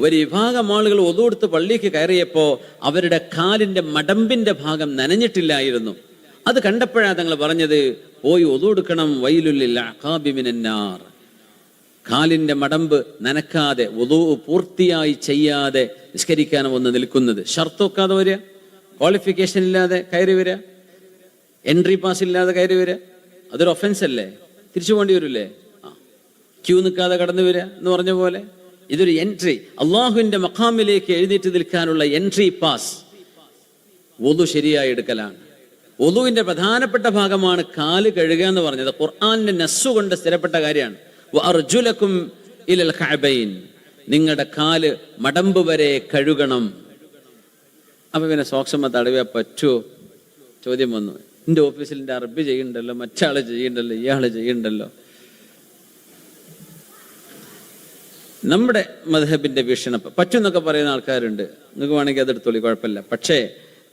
ഒരു വിഭാഗം ആളുകൾ ഒതുകൊടുത്ത് പള്ളിക്ക് കയറിയപ്പോ അവരുടെ കാലിന്റെ മടമ്പിന്റെ ഭാഗം നനഞ്ഞിട്ടില്ലായിരുന്നു. അത് കണ്ടപ്പോഴാണ് തങ്ങൾ പറഞ്ഞത് പോയി ഒതുകൊടുക്കണം വൈലുല്ലിൽ അഖാബിമിനാർ കാലിന്റെ മടമ്പ് നനക്കാതെ ഒതു പൂർത്തിയായി ചെയ്യാതെ നിസ്കരിക്കാൻ വന്ന് നിൽക്കുന്നത്. ഷർത്തൊക്കാതെ വരിക? ക്വാളിഫിക്കേഷൻ ഇല്ലാതെ കയറി വരിക? എൻട്രി പാസ് ഇല്ലാതെ കയറി വരിക? അതൊരു ഒഫൻസ് അല്ലേ? തിരിച്ചു പോകേണ്ടി വരില്ലേ ക്യൂ നിൽക്കാതെ കടന്നു വരിക എന്ന് പറഞ്ഞ പോലെ? ഇതൊരു എൻട്രി അള്ളാഹുവിന്റെ മഖാമിലേക്ക് എഴുന്നേറ്റ് നിൽക്കാനുള്ള എൻട്രി പാസ് ഒതു ശരിയായി എടുക്കലാണ്. ഒതുവിന്റെ പ്രധാനപ്പെട്ട ഭാഗമാണ് കാൽ കഴുകുക എന്ന് പറഞ്ഞത്. ഖുർആാനിന്റെ നസ്സു കൊണ്ട് സ്ഥിരപ്പെട്ട കാര്യമാണ്. അർജുലക്കും ഇലൽ നിങ്ങളുടെ കാൽ മടമ്പ് വരെ കഴുകണം. അപ്പൊ പിന്നെ സോക്ഷമ തടവിയാ പറ്റുമോ ചോദ്യം വന്നു. എന്റെ ഓഫീസിൽ എന്റെ അറബി ചെയ്യണ്ടല്ലോ മറ്റാൾ ചെയ്യണ്ടല്ലോ ഇയാൾ ചെയ്യണ്ടല്ലോ നമ്മുടെ മധബിന്റെ വീക്ഷണം പറ്റുന്നൊക്കെ പറയുന്ന ആൾക്കാരുണ്ട്. നിങ്ങൾക്ക് വേണമെങ്കിൽ അതെടുത്തോളി കുഴപ്പമില്ല. പക്ഷേ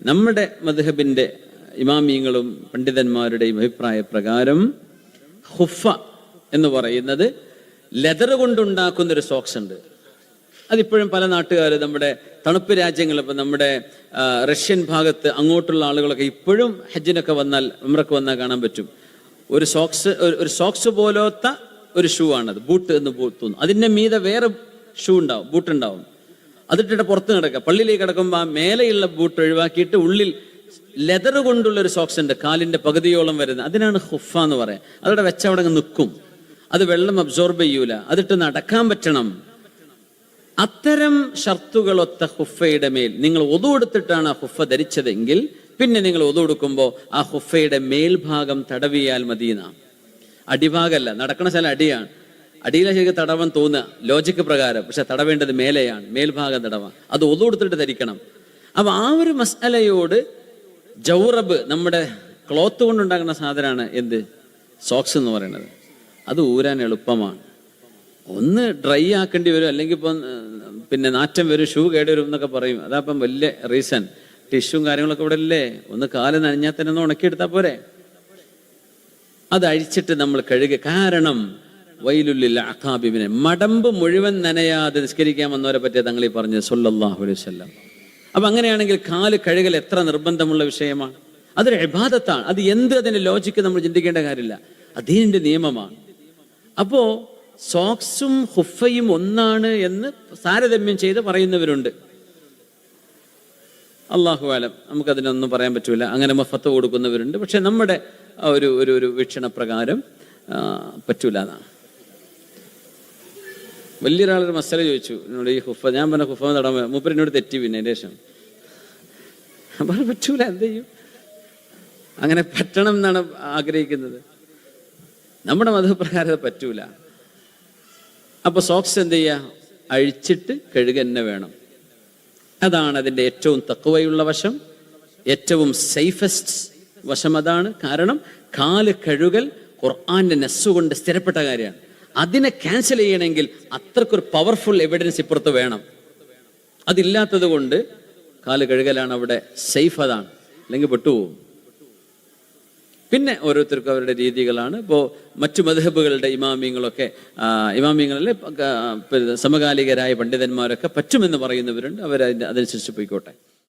നമ്മുടെ മധബിന്റെ ഇമാമിയങ്ങളും പണ്ഡിതന്മാരുടെയും അഭിപ്രായ പ്രകാരം ഹുഫ എന്ന് പറയുന്നത് ലെതർ കൊണ്ടുണ്ടാക്കുന്ന ഒരു സോക്സ് ഉണ്ട്. അതിപ്പോഴും പല നാട്ടുകാർ നമ്മുടെ തണുപ്പ് രാജ്യങ്ങൾ ഇപ്പം നമ്മുടെ റഷ്യൻ ഭാഗത്ത് അങ്ങോട്ടുള്ള ആളുകളൊക്കെ ഇപ്പോഴും ഹജ്ജിനൊക്കെ വന്നാൽ ഉമ്രക്ക് വന്നാൽ കാണാൻ പറ്റും. ഒരു സോക്സ് ഒരു- സോക്സ് പോലത്തെ ഒരു ഷൂ ആണത്. ബൂട്ട് എന്ന് തോന്നുന്നു അതിന്റെ മീതെ വേറെ ഷൂ ഉണ്ടാവും ബൂട്ട് ഉണ്ടാവും. അതിട്ടിട്ട് പുറത്ത് കിടക്കുക പള്ളിയിലേക്ക് കിടക്കുമ്പോൾ ആ മേലെയുള്ള ബൂട്ട് ഒഴിവാക്കിയിട്ട് ഉള്ളിൽ ലെതർ കൊണ്ടുള്ള ഒരു സോക്സ് ഉണ്ട്. കാലിന്റെ പകുതിയോളം വരുന്നത്. അതിനാണ് ഹുഫ എന്ന് പറയാം. അതവിടെ വെച്ച അവിടെ നിൽക്കും. അത് വെള്ളം അബ്സോർബ് ചെയ്യൂല. അതിട്ട് നടക്കാൻ പറ്റണം. അത്തരം ഷർത്തുകളൊത്ത ഹുഫയുടെ മേൽ നിങ്ങൾ ഒതു എടുത്തിട്ടാണ് ആ ഹുഫ ധരിച്ചതെങ്കിൽ പിന്നെ നിങ്ങൾ ഒതു എടുക്കുമ്പോൾ ആ ഹുഫയുടെ മേൽഭാഗം തടവിയാൽ മതിയെന്ന അടിഭാഗമല്ല നടക്കുന്ന സ്ഥലം അടിയാണ്. അടിയിലെ ശരിക്കും തടവൻ തോന്നുക. ലോജിക്ക് പ്രകാരം. പക്ഷെ തടവേണ്ടത് മേലെയാണ്. മേൽഭാഗം തടവാൻ. അത് ഒതു എടുത്തിട്ട് ധരിക്കണം. അപ്പൊ ആ ഒരു മസാലയോട് ജൗറബ് നമ്മുടെ ക്ലോത്ത് കൊണ്ടുണ്ടാക്കുന്ന സാധനമാണ് എന്ത്? സോക്സ് എന്ന് പറയുന്നത്. അത് ഊരാൻ എളുപ്പമാണ്. ഒന്ന് ഡ്രൈ ആക്കേണ്ടി വരും. അല്ലെങ്കിൽ ഇപ്പം പിന്നെ നാറ്റം വരും ഷൂ കേടി വരും എന്നൊക്കെ പറയും. അതാപ്പം വലിയ റീസൺ ടിഷ്യൂം കാര്യങ്ങളൊക്കെ ഇവിടെ ഇല്ലേ? ഒന്ന് കാൽ നനഞ്ഞാൽ തന്നെ ഒന്ന് ഉണക്കിയെടുത്താൽ പോരെ? അത് അഴിച്ചിട്ട് നമ്മൾ കഴുകുക കാരണം വൈലുല്ലിൽ അഖാബിബിനെ മടമ്പ് മുഴുവൻ നനയാതെ നിസ്കരിക്കാൻ വന്നവരെ പറ്റിയ തങ്ങളീ പറഞ്ഞു സൊല്ലാഹു അലൈഹി അപ്പൊ അങ്ങനെയാണെങ്കിൽ കാൽ കഴുകൽ എത്ര നിർബന്ധമുള്ള വിഷയമാണ്? അതൊരു ഇബാദത്താണ്. അത് എന്ത് അതിന്റെ ലോജിക്ക് നമ്മൾ ചിന്തിക്കേണ്ട കാര്യമില്ല. അതിന്റെ നിയമമാണ്. അപ്പോ സോക്സും ഹുഫയും ഒന്നാണ് എന്ന് താരതമ്യം ചെയ്ത് പറയുന്നവരുണ്ട്. അള്ളാഹു ആലം നമുക്കതിനൊന്നും പറയാൻ പറ്റൂല. അങ്ങനെ മഫത്ത് കൊടുക്കുന്നവരുണ്ട്. പക്ഷെ നമ്മുടെ ഒരു ഒരു ഒരു വീക്ഷണപ്രകാരം പറ്റൂല എന്നാണ്. വലിയൊരാളൊരു മസാല ചോദിച്ചു എന്നോട് ഈ ഹുഫ ഞാൻ പറഞ്ഞ ഹുഫ തടാൻ മൂപ്പര് എന്നോട് തെറ്റി പിന്നെ എന്റെ ശേഷം. പറ്റൂല എന്ത് ചെയ്യും? അങ്ങനെ പറ്റണം എന്നാണ് ആഗ്രഹിക്കുന്നത്. നമ്മുടെ മതപ്രകാരം പറ്റൂല. അപ്പോൾ സോക്സ് എന്ത് ചെയ്യുക അഴിച്ചിട്ട് കഴുക തന്നെ വേണം. അതാണ് അതിന്റെ ഏറ്റവും തക്കവയുള്ള വശം ഏറ്റവും സേഫസ്റ്റ് വശം അതാണ്. കാരണം കാൽ കഴുകൽ ഖുർആന്റെ നെസ്സുകൊണ്ട് സ്ഥിരപ്പെട്ട കാര്യമാണ്. അതിനെ ക്യാൻസൽ ചെയ്യണമെങ്കിൽ അത്രക്കൊരു പവർഫുൾ എവിഡൻസ് ഇപ്പുറത്ത് വേണം. അതില്ലാത്തത് കൊണ്ട് കാൽ കഴുകലാണ് അവിടെ സേഫ് അതാണ്. അല്ലെങ്കിൽ പെട്ടുപോകും. പിന്നെ ഓരോരുത്തർക്കും അവരുടെ രീതികളാണ്. ഇപ്പോൾ മറ്റു മധുഹബുകളുടെ ഇമാമിയങ്ങളൊക്കെ ഇമാമിങ്ങളിലെ സമകാലികരായ പണ്ഡിതന്മാരൊക്കെ പറ്റുമെന്ന് പറയുന്നവരുണ്ട്. അവർ അതിന്റെ അതനുസരിച്ച് പോയിക്കോട്ടെ.